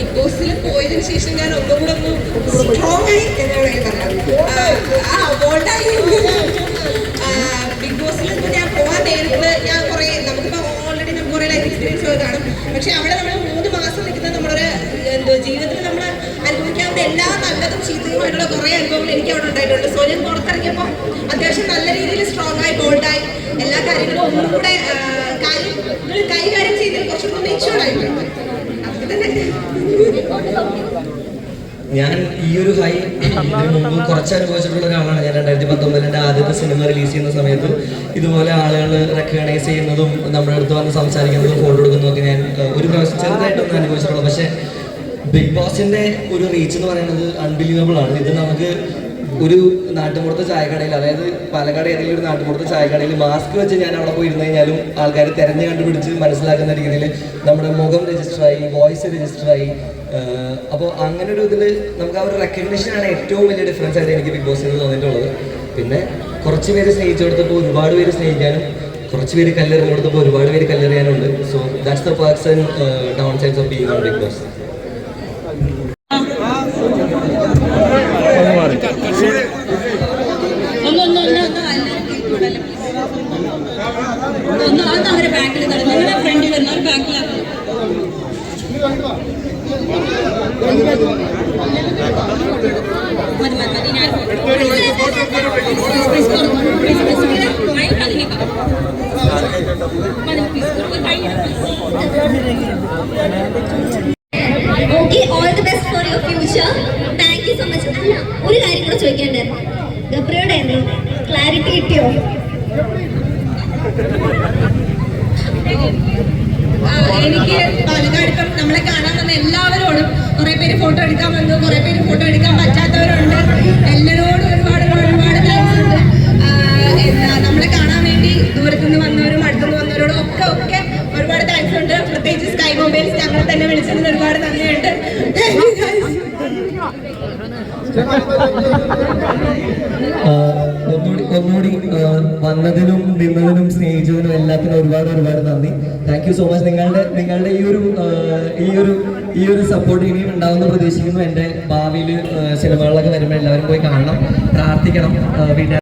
Big ബോസിൽ പോയതിനു ശേഷം ഞാൻ ഒന്നും കൂടെ ഒന്ന് സ്ട്രോങ് ആയി എന്ന് വേണമെങ്കിൽ പറയാം ബിഗ് ബോസിൽ ഇപ്പോൾ ഞാൻ പോകാൻ നേരിട്ട് ഞാൻ കുറേ നമുക്കിപ്പോൾ ഓൾറെഡി നമുക്ക് കുറേ ലൈഫ് എക്സ്പീരിയൻസ് ഒക്കെ കാണും. പക്ഷെ അവിടെ നമ്മൾ മൂന്ന് മാസം നിൽക്കുന്ന നമ്മളൊരു എന്തോ ജീവിതത്തിൽ നമ്മൾ അനുഭവിക്കാവുന്ന എല്ലാ നല്ലതും ചീത്തയുമായിട്ടുള്ള കുറേ അനുഭവങ്ങൾ എനിക്ക് അവിടെ ഉണ്ടായിട്ടുണ്ട്. സോ ഞാൻ പുറത്തിറങ്ങിയപ്പോൾ അത്യാവശ്യം നല്ല രീതിയിൽ സ്ട്രോങ് ആയി ബോൾഡായി എല്ലാ കാര്യങ്ങളും ഒന്നും കൂടെ കാര്യം കൈകാര്യം ചെയ്തതിൽ കുറച്ചുകൂടെ മെച്ചുവേർഡ് ആയിട്ടുണ്ട്. അതൊക്കെ തന്നെ ഞാൻ ഈ ഒരു ഹൈ മുമ്പ് കുറച്ച് അനുഭവിച്ചിട്ടുള്ള ഒരാളാണ് ഞാൻ രണ്ടായിരത്തി പത്തൊമ്പതിൽ എന്റെ ആദ്യത്തെ സിനിമ റിലീസ് ചെയ്യുന്ന സമയത്ത് ഇതുപോലെ ആളുകൾ റെക്കഗ്നൈസ് ചെയ്യുന്നതും നമ്മുടെ അടുത്ത് വന്ന് സംസാരിക്കുന്നതും ഫോട്ടോ എടുക്കുന്നതും ഒക്കെ ഞാൻ ഒരു പ്രാവശ്യം ചെറുതായിട്ടൊന്നും അനുഭവിച്ചിട്ടുള്ളൂ. പക്ഷേ ബിഗ് ബോസിന്റെ ഒരു റീച്ച് എന്ന് പറയുന്നത് അൺബിലീവബിൾ ആണ്. ഇത് നമുക്ക് ഒരു നാട്ടുമ്പുറത്തെ ചായക്കടയിൽ അതായത് പാലക്കാട് ഏതെങ്കിലും ഒരു നാട്ടുമ്പുറത്തെ ചായക്കടയിൽ മാസ്ക് വെച്ച് ഞാൻ അവിടെ പോയി ഇരുന്ന് കഴിഞ്ഞാലും ആൾക്കാർ തിരഞ്ഞു കണ്ടുപിടിച്ച് മനസ്സിലാക്കുന്ന രീതിയിൽ നമ്മുടെ മുഖം രജിസ്റ്ററായി വോയിസ് രജിസ്റ്ററായി അപ്പോൾ അങ്ങനെ ഒരു ഇതിൽ നമുക്ക് ആ ഒരു റെക്കഗ്നേഷനാണ് ഏറ്റവും വലിയ ഡിഫറൻസ് ആയിട്ട് എനിക്ക് ബിഗ് ബോസിൽ നിന്ന് തോന്നിയിട്ടുള്ളത്. പിന്നെ കുറച്ച് പേര് സ്നേഹിച്ചു കൊടുത്തപ്പോൾ ഒരുപാട് പേര് സ്നേഹിക്കാനും കുറച്ച് പേര് കല്ലെറിഞ്ഞു കൊടുത്തപ്പോൾ ഒരുപാട് പേര് കല്ലെറിയാനുണ്ട്. So that's the person downsides of Bigg Boss ഒന്ന് ഒന്ന് ഒന്ന് ഒന്ന് എല്ലാവരും കേൾക്കൂടല്ലോ ഒന്ന് ഒന്ന് അവരെ ബാക്കിൽ തരും നിങ്ങളുടെ ഫ്രണ്ടിൽ വരുന്ന ഒരു ബാക്കിലാണ് മതി മതി മതി. ഞാൻ okay all the best for your future thank so much അല്ല ഒരു കാര്യം കൂടെ ചോദിക്കേണ്ടായിരുന്നു ഗബ്രയുടെ ക്ലാരിറ്റി കിട്ടിയോ? എനിക്ക് പാലക്കാട് നമ്മളെ കാണാൻ വന്ന എല്ലാവരോടും കുറെ പേര് ഫോട്ടോ എടുക്കാൻ വന്നു കുറെ പേര് ഫോട്ടോ എടുക്കാൻ പറ്റാത്തവരുണ്ട്. എല്ലാവരോടും ഒരുപാട് ഒരുപാട് താങ്ക്സ് ഉണ്ട്. നമ്മളെ കാണാൻ വേണ്ടി ദൂരത്തു നിന്ന് വന്നവരും അടുത്തുനിന്ന് വന്നവരോടും ഒക്കെ ഒക്കെ ഒരുപാട് താങ്ക്സ് ഉണ്ട്. പ്രത്യേകിച്ച് സ്കൈ മൊബൈൽസ് ഞങ്ങൾ തന്നെ വിളിച്ചതിന് ഒരുപാട് നന്ദിയുണ്ട്. Thank you. ആഹ് വന്നതിനും നിന്നതിനും സ്നേഹിച്ചതിനും എല്ലാത്തിനും ഒരുപാട് ഒരുപാട് നന്ദി. താങ്ക് യു സോ മച്ച് നിങ്ങളുടെ നിങ്ങളുടെ ഈ ഒരു ഈ ഒരു ഈ ഒരു സപ്പോർട്ട് ഇനിയും ഉണ്ടാവുമെന്ന് പ്രതീക്ഷിക്കുന്നു. എന്റെ ഭാവിയിൽ സിനിമകളിലൊക്കെ വരുമ്പോൾ എല്ലാവരും പോയി കാണണം പ്രാർത്ഥിക്കണം പിന്നെ